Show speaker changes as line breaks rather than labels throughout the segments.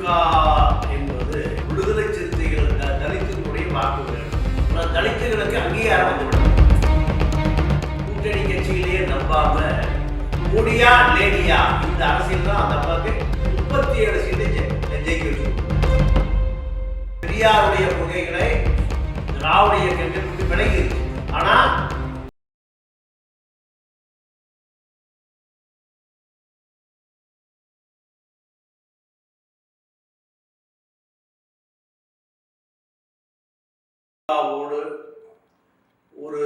திமுக என்பது விடுதலை சிறுத்தைகள் த- வாக்கு வாக்குகள் தலித்துகளுக்கு அங்கீகாரம் வந்துவிடும். கூட்டணி கட்சியிலேயே நம்பாம மோடியா லேடியா இந்த அரசியல் தான் அந்த அம்மாவுக்கு முப்பத்தி ஏழு சீட்டு ஜெயிக்க பெரியாருடைய கொள்கைகளை திராவிட இயக்கங்கள் விட்டு விலகி இருக்கு. அவோடு ஒரு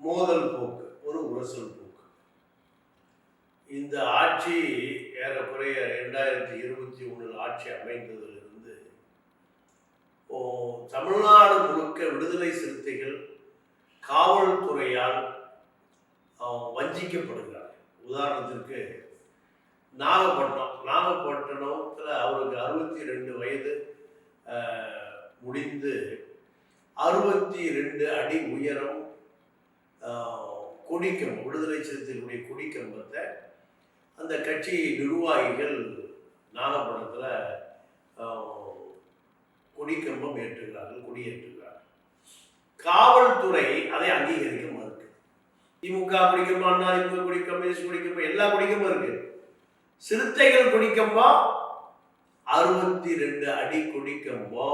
மோதல் போக்கு ஒரு உரசல் போக்கு. இந்த ஆட்சி ஏறக்குறைய ரெண்டாயிரத்தி இருபத்தி ஒன்றில் ஆட்சி அமைந்ததிலிருந்து தமிழ்நாடு முழுக்க விடுதலை சிறுத்தைகள் காவல்துறையால் ஆ, வஞ்சிக்கப்படுகிறார் உதாரணத்திற்கு நாகப்பட்டினம். நாகப்பட்டினத்தில் அவருக்கு அறுபத்தி ரெண்டு வயது முடிந்து அறுபத்தி ரெண்டு அடி உயரம் கொடிக்கம் விடுதலை சிறுத்தைகளுடைய கொடிக்கம்பத்தை அந்த கட்சி நிர்வாகிகள் நாகப்பட்டினத்தில் கொடிக்கம்பம் ஏற்றுகிறார்கள் கொடியேற்றுகிறார்கள் காவல்துறை அதை அங்கீகரிக்க மறுக்கு திமுக குடிக்கம்பா அண்ணா திமுக குடி கம்யூனிஸ்ட் எல்லா குடிக்கம்பம் இருக்கு. சிறுத்தைகள் குடிக்கம்பம் அறுபத்தி ரெண்டு அடி குடிக்கம்போ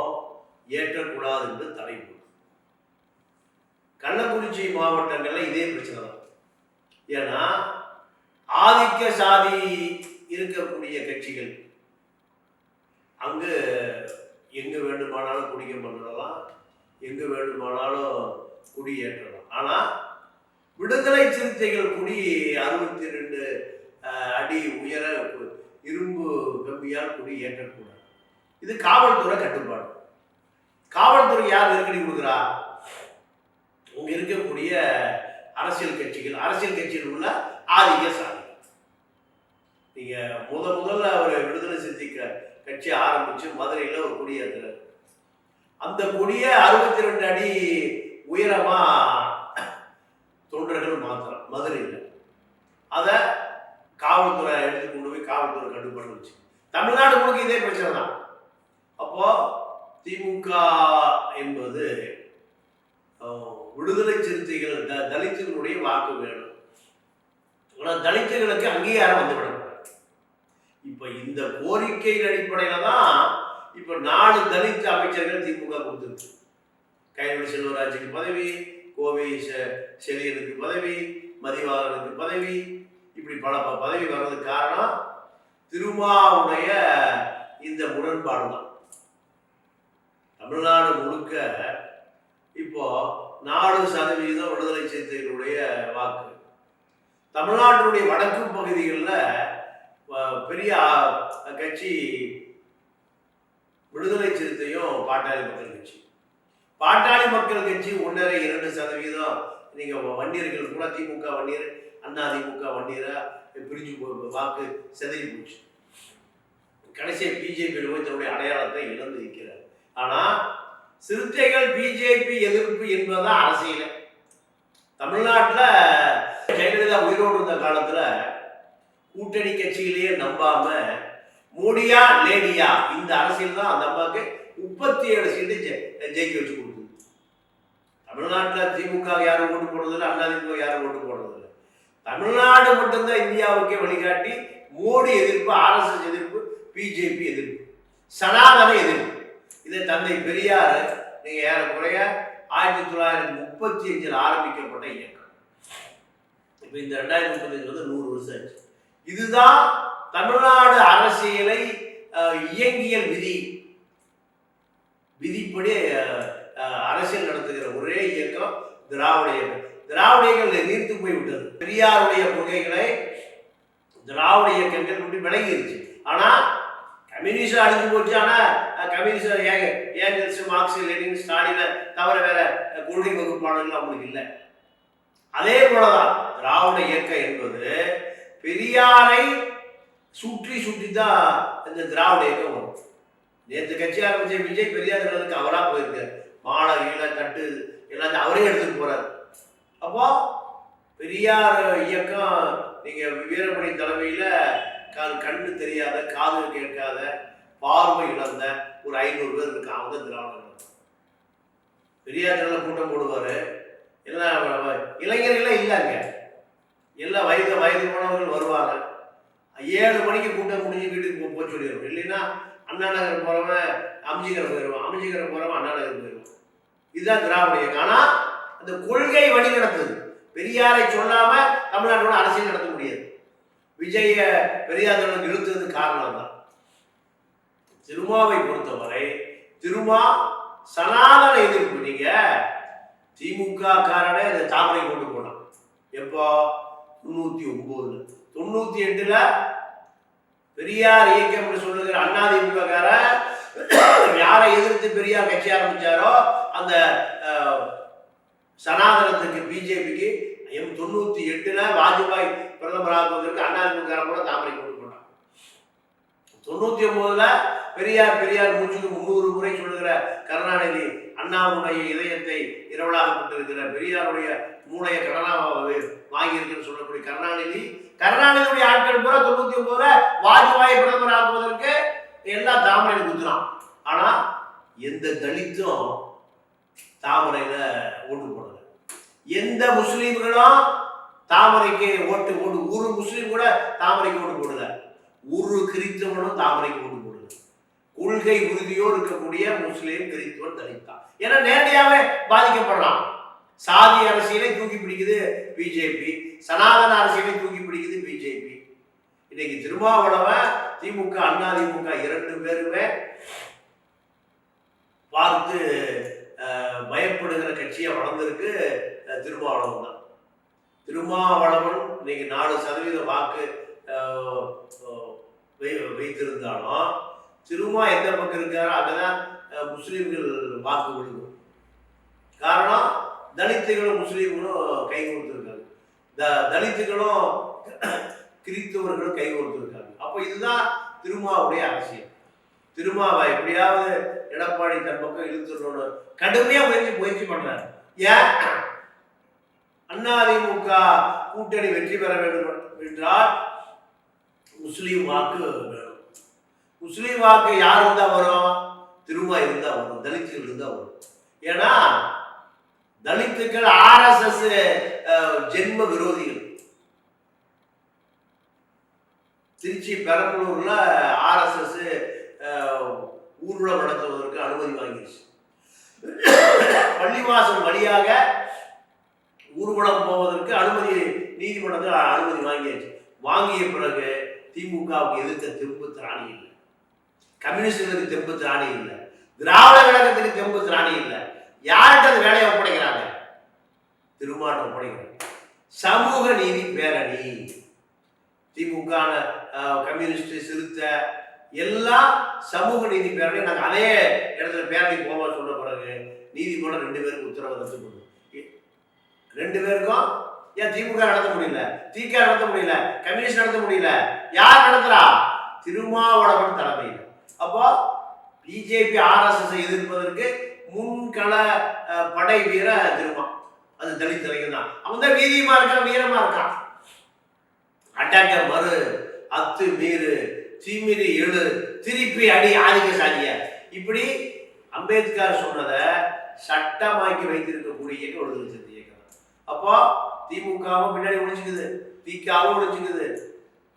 ஏற்றக்கூடாது என்று தலைப்பு கள்ளக்குறிச்சி மாவட்டங்களில் இதே பிரச்சனை தான் ஏன்னா ஆதிக்க சாதி இருக்கக்கூடிய கட்சிகள் அங்கு எங்கே வேண்டுமானாலும் குடிக்க பண்ணலாம் எங்க வேண்டுமானாலும் குடியேற்றலாம் ஆனால் விடுதலை சிறுத்தைகள் குடி அறுபத்தி ரெண்டு அடி உயர இரும்பு கம்பியால் குடி ஏற்றக்கூடாது. இது காவல்துறை கட்டுப்பாடு. காவல்துறை யார் நெருக்கடி கொடுக்குறா? இங்க இருக்கக்கூடிய அரசியல் கட்சிகள் அரசியல் கட்சியில் உள்ள ஆதிக்க சாதி நீங்க முத முதல்ல ஒரு விடுதலை சிறுத்தை கட்சி ஆரம்பிச்சு மதுரையில ஒரு கொடியேற்றுறாரு அந்த கொடியை அறுபத்தி ரெண்டு அடி உயரமா தொண்டர்கள் மாத்திரம் மதுரையில். அதை காவல்துறை எடுத்து கொண்டு போய் காவல்துறை கட்டுப்பாடு வச்சு. தமிழ்நாடு முழுக்க இதே பிரச்சனை தான் அப்போ திமுக என்பது அஹ், விடுதலை சிறுத்தைகள் த தலித்துகளுடைய வாக்கு வேணும். ஆனால் தலித்துகளுக்கு அங்கீகாரம் வந்துவிடக்கூடாது இப்போ இந்த கோரிக்கையின் அடிப்படையில் தான் இப்போ நாலு தலித் அமைச்சர்கள் திமுக கொடுத்துருக்கு. கைவிட செல்வராஜுக்கு பதவி கோவை செ- செழியனுக்கு பதவி மதிவாளனுக்கு பதவி இப்படி பல பதவி வர்றதுக்கு காரணம் திருமாவுடைய இந்த முரண்பாடு தான் தமிழ்நாடு முழுக்க இப்போ நாலு சதவீதம் விடுதலை சிறுத்தைகளுடைய வாக்கு. தமிழ்நாட்டினுடைய வடக்கு பகுதிகளில் பெரிய கட்சி விடுதலை சிறுத்தையும் பாட்டாளி மக்கள் கட்சி. பாட்டாளி மக்கள் கட்சி ஒன்றரை இரண்டு சதவீதம். நீங்கள் வன்னியர்கள் கூட திமுக வன்னியர் அண்ணா திமுக வன்னியரா பிரிஞ்சு வாக்கு செதறி போச்சு. கடைசியா பிஜேபி போய் தன்னுடைய அடையாளத்தை இழந்து இருக்கிறார் ஆனால் சிறுத்தைகள் பிஜேபி எதிர்ப்பு என்பதுதான் அரசியல். தமிழ்நாட்டில் ஜெயலலிதா உயிரோடு இருந்த காலத்தில் கூட்டணி கட்சியிலேயே நம்பாம மோடியா லேடியா இந்த அரசியல் தான் அந்த அம்மாவுக்கு முப்பத்தி ஏழு சீட்டு ஜெ- ஜெயிக்க வச்சு கொடுக்குது தமிழ்நாட்டில் திமுக யாரும் ஓட்டு போடுறதில்ல அண்ணா யாரும் ஓட்டு போடுறதில்லை. தமிழ்நாடு மட்டும்தான் இந்தியாவுக்கே வழிகாட்டி மோடி எதிர்ப்பு ஆர்எஸ்எஸ் எதிர்ப்பு பிஜேபி எதிர்ப்பு சனாதன எதிர்ப்பு. இது தந்தை பெரியார் நீங்க ஏறக்குறைய ஆயிரத்தி தொள்ளாயிரத்தி முப்பத்தி அஞ்சில் ஆரம்பிக்கப்பட்ட இயக்கம். இப்போ இந்த ரெண்டாயிரத்தி முப்பத்தஞ்சு வந்து நூறு வருஷம் ஆச்சு. இதுதான் தமிழ்நாடு அரசியலை இயங்கியல் விதி. விதிப்படி அரசியல் நடத்துகிற ஒரே இயக்கம் திராவிட இயக்கம். திராவிட இயக்கம் நீர்த்து போய்விட்டது பெரியாருடைய கொள்கைகளை திராவிட இயக்கங்கள் விட்டு விலகிருச்சு. கம்யூனிஸ்ட் அழிஞ்சு போச்சு ஆனால் அஹ், கம்யூனிஸ்ட் ஏங்க ஏங்கல்ஸ் மார்க்ஸ் லெனின் ஸ்டாலின தவிர வேற கொள்கை வகுப்பாளர்கள் அவங்களுக்கு இல்லை. அதே போலதான் திராவிட இயக்கம் என்பது பெரியாரை சுற்றி சுற்றி தான் இந்த திராவிட இயக்கம் வரும். நேற்று கட்சி ஆரம்பிச்ச விஜய் பெரியாருக்கு அவராக போயிருக்காரு. மாலை ஈழ தட்டு எல்லாத்தையும் அவரே எடுத்துட்டு போறாரு. அப்போ பெரியார் இயக்கம் நீங்க வீரமணி தலைமையில கண்ணு தெரியாத காது கேட்காத பார்வை இழந்த ஒரு ஐநூறு பேர் இருக்காங்க அவங்க திராவிடர்கள் பெரியார் கூட்டம் போடுவார். எல்லாம் இளைஞர்களே இல்லைங்க. எல்லாம் வயது வயது போனவர்கள் வருவாங்க. ஏழு மணிக்கு கூட்டம் முடிஞ்சு வீட்டுக்கு போக சொல்லிடுவோம் இல்லைன்னா அண்ணா நகர் போகிறவன் அம்ஜிகரை போயிடுவான் அம்ஜிகரை போகிறவன் அண்ணா நகர் போயிடுவான் இதுதான் திராவிட இயக்கம். ஆனால் அந்த கொள்கை வழி நடத்துது பெரியாரை சொல்லாமல் தமிழ்நாட்டோட அரசியல் நடத்த முடியாது. விஜய பெரியார் இழுத்தது காரணம் தான் திருமாவை பொறுத்தவரை திருமா சனாதன எதிர்ப்பு. நீங்க திமுக காரனே இந்த தாமரை கொண்டு போனான். எப்போ? தொண்ணூத்தி ஒன்பதுல. தொண்ணூத்தி எட்டுல பெரியார் இயக்கம் சொல்லுகிற அண்ணாதிமுக கார யாரை எதிர்த்து பெரியார் கட்சி ஆரம்பிச்சாரோ அந்த சனாதனத்துக்கு பிஜேபிக்கு எம் தொண்ணூத்தி எட்டுல வாஜ்பாய் பிரதமர் ஆகுவதற்கு கூட தாமரை கொண்டு போனான் தொண்ணூத்தி ஒன்பதுல பெரியார் பெரியார் மூச்சுக்கு முன்னூறு முறை சொல்லுகிற கருணாநிதி அண்ணாவுடைய இதயத்தை இரவலாகப்பட்டிருக்கிற பெரியாருடைய மூளையை கடனாக வாங்கியிருக்குன்னு சொல்லக்கூடிய கருணாநிதி. கருணாநிதியுடைய ஆட்கள் பூரா தொண்ணூத்தி ஒன்பதுல வாஜ்பாய் பிரதமர் ஆக்குவதற்கு எல்லாம் தாமரையில் குத்துறான். ஆனா எந்த தலித்தும் தாமரையில ஓட்டு போடல. எந்த முஸ்லீம்களும் தாமரைக்கு ஓட்டு போடு ஒரு முஸ்லீம் கூட தாமரைக்கு ஓட்டு போடுல. ஒரு கிறித்தவனும் தாமரைக்கு ஓட்டு போடல. கொள்கை உறுதியோடு இருக்கக்கூடிய முஸ்லீம் கிறித்தவன் தலித்தான். ஏன்னா நேரடியாவே பாதிக்கப்படுறான் சாதி அரசியலை தூக்கி பிடிக்குது பிஜேபி. சனாதன அரசியலை தூக்கி பிடிக்குது பிஜேபி. இன்னைக்கு திருமாவளவன் திமுக அண்ணா திமுக இரண்டு பேருமே பார்த்து பயப்படுகிற கட்சியா வளர்ந்துருக்கு திருமாவளவன் தான். திருமாவளவன் இன்னைக்கு நாலு சதவீத வாக்கு வை- வைத்திருந்தாலும் திருமா எந்த பக்கம் இருக்காரோ அங்கதான் முஸ்லீம்கள் வாக்கு விழுகும் காரணம் தலித்துகளும் முஸ்லீம்களும் கை கொடுத்துருக்காங்க. த தலித்துகளும் கிறித்தவர்களும் கை கொடுத்துருக்காங்க. அப்போ இதுதான் திருமாவுடைய அரசியல் திருமாவை எப்படியாவது எடப்பாடி தன் பக்கம் இழுத்துடணும்னு கடுமையாக முயற்சி முயற்சி பண்றாரு. ஏன்? அதிமுக கூட்டணி வெற்றி பெற வேண்டும் என்றால் முஸ்லீம் வாக்கு வேணும். முஸ்லீம் வாக்கு யார் இருந்தா வரும்? திருமா இருந்தா வரும் தலித்துகள் இருந்தா வரும். ஏன்னா தலித்துக்கள் ஆர்எஸ்எஸ் ஜென்ம விரோதிகள். திருச்சி பெரம்பலூர்ல ஆர்எஸ்எஸ் ஊர்வலம் நடத்துவதற்கு அனுமதி வாங்கிடுச்சு பள்ளிவாசல் வழியாக ஊர்வலம் போவதற்கு அனுமதி நீதிமன்றத்தில் அனுமதி வாங்கியாச்சு. வாங்கிய பிறகு திமுகவுக்கு எதிர்க்க தெம்பு திராணி இல்லை. கம்யூனிஸ்டுகளுக்கு தெம்பு திராணி இல்லை. திராவிட கழகத்துக்கு தெம்பு திராணி இல்லை. யார்கிட்ட அந்த வேலையை ஒப்படைக்கிறாங்க? திருமாட்டம் ஒப்படைக்கிறாங்க சமூக நீதி பேரணி. திமுக கம்யூனிஸ்ட் சிறுத்தை எல்லாம் சமூக நீதி பேரணி. நாங்கள் அதே இடத்துல பேரணி போவோம் சொன்ன பிறகு நீதிமன்றம் ரெண்டு பேருக்கு உத்தரவு ரத்து பண்ணும் ரெண்டு பேருக்கும் ஏன் திமுக நடத்த முடியல? திக நடத்த முடியல. கம்யூனிஸ்ட் நடத்த முடியல. யார் நடத்துறா? திருமாவளவன் தலைமையில். அப்போ பிஜேபி ஆர்எஸ்எஸ் எதிர்ப்பதற்கு முன்கள படை வீர திருமா. அது தலித் தலைவர் தான். அவன் தான் வீரியமா இருக்கான் வீரமா இருக்கான். அட்டாக்க மறு அத்து மீறு தீமிரி எழு திருப்பி அடி ஆதிக்க சாதிய. இப்படி அம்பேத்கர் சொன்னதை சட்டமாக்கி வைத்திருக்கக்கூடிய ஒரு விடுதலை அப்போ திமுகவும் பின்னாடி ஒழிச்சுக்குது திகாவும் ஒழிச்சுக்குது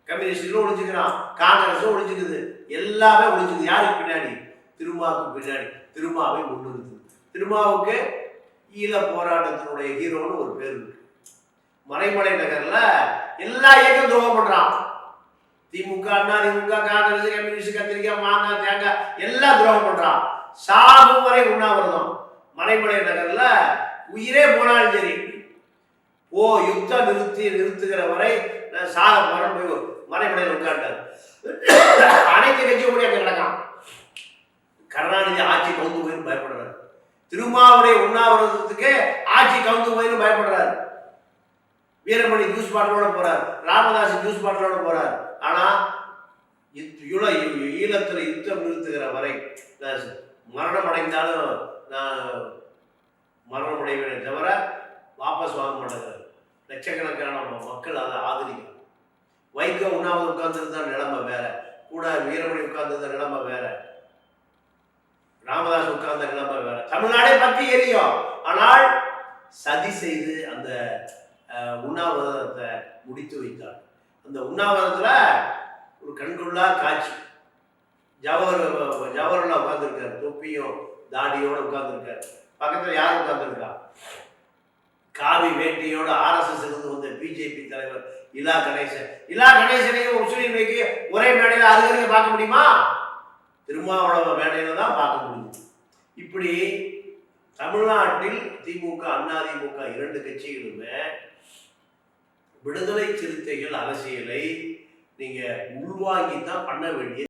கம்யூனிஸ்டும் ஒழிச்சுக்கிறான் காங்கிரஸும் ஒழிச்சுக்குது எல்லாமே ஒழிச்சுக்குது யாருக்கு பின்னாடி? திருமாவுக்கு பின்னாடி. திருமாவை முன்னிறுத்து. திருமாவுக்கு ஈழ போராட்டத்தினுடைய ஹீரோன்னு ஒரு பேர் இருக்கு. மறைமலை நகர்ல எல்லா இயக்கம் துரோகம் பண்றான். திமுக அண்ணா திமுக காங்கிரஸ் கம்யூனிஸ்ட் கத்திரிக்காய் மாங்காய் தேங்காய் எல்லாம் துரோகம் பண்றான். சாகும் வரை உண்ணாவிரதம். மறைமலை நகர்ல உயிரே போனாலும் சரி ஓ யுத்தம் நிறுத்தி நிறுத்துகிற வரை நான் சாக மரம் போய் மறைமலையில் உட்காண்டார் அனைத்து கட்சியும் கூட அங்கே கிடக்கான். கருணாநிதி ஆட்சி கவுந்து போயின்னு பயப்படுறாரு. திருமாவுடைய உண்ணாவிரதத்துக்கு ஆட்சி கவுந்து போயின்னு பயப்படுறாரு. வீரமணி ஜூஸ் பாட்டிலோட போறார். ராமதாஸ் ஜூஸ் பாட்டிலோட போறார். ஆனா யுத்- ஈழத்துல யுத்தம் நிறுத்துகிற வரை நான் மரணம் அடைந்தாலும் நான் மரணம் அடைவேனே தவிர வாபஸ் வாங்க மாட்டேங்கிறார் லட்சக்கணக்கான மக்கள் அதை ஆதரிக்கணும் வைகோ உண்ணாவது உட்கார்ந்துருந்தா நிலைமை வேற. கூட வீரமணி உட்கார்ந்திருந்த நிலைமை வேற. ராமதாஸ் உட்கார்ந்த நிலைமை வேற. தமிழ்நாடே பற்றி எரியும். ஆனால் சதி செய்து அந்த உண்ணாவிரதத்தை முடித்து வைத்தார். அந்த உண்ணாவிரதத்துல ஒரு கண்கொள்ளா காட்சி. ஜவஹர் ஜவஹர்லால் உட்கார்ந்துருக்காரு. தொப்பியும் தாடியோட உட்கார்ந்துருக்காரு. பக்கத்துல யார் உட்கார்ந்துருக்கா? காவி வேட்டையோடு ஆர்எஸ்எஸ் இருந்து வந்த பிஜேபி தலைவர் இலா கணேசன். இலா கணேசனையும் முஸ்லீம் லீக்கு ஒரே மேடையில் அருகருக பார்க்க முடியுமா? திருமாவளவ மேடையில் தான் பார்க்க முடியும். இப்படி தமிழ்நாட்டில் திமுக அண்ணா திமுக இரண்டு கட்சிகளுமே விடுதலை சிறுத்தைகள் அரசியலை நீங்கள் உள்வாங்கி தான் பண்ண வேண்டிய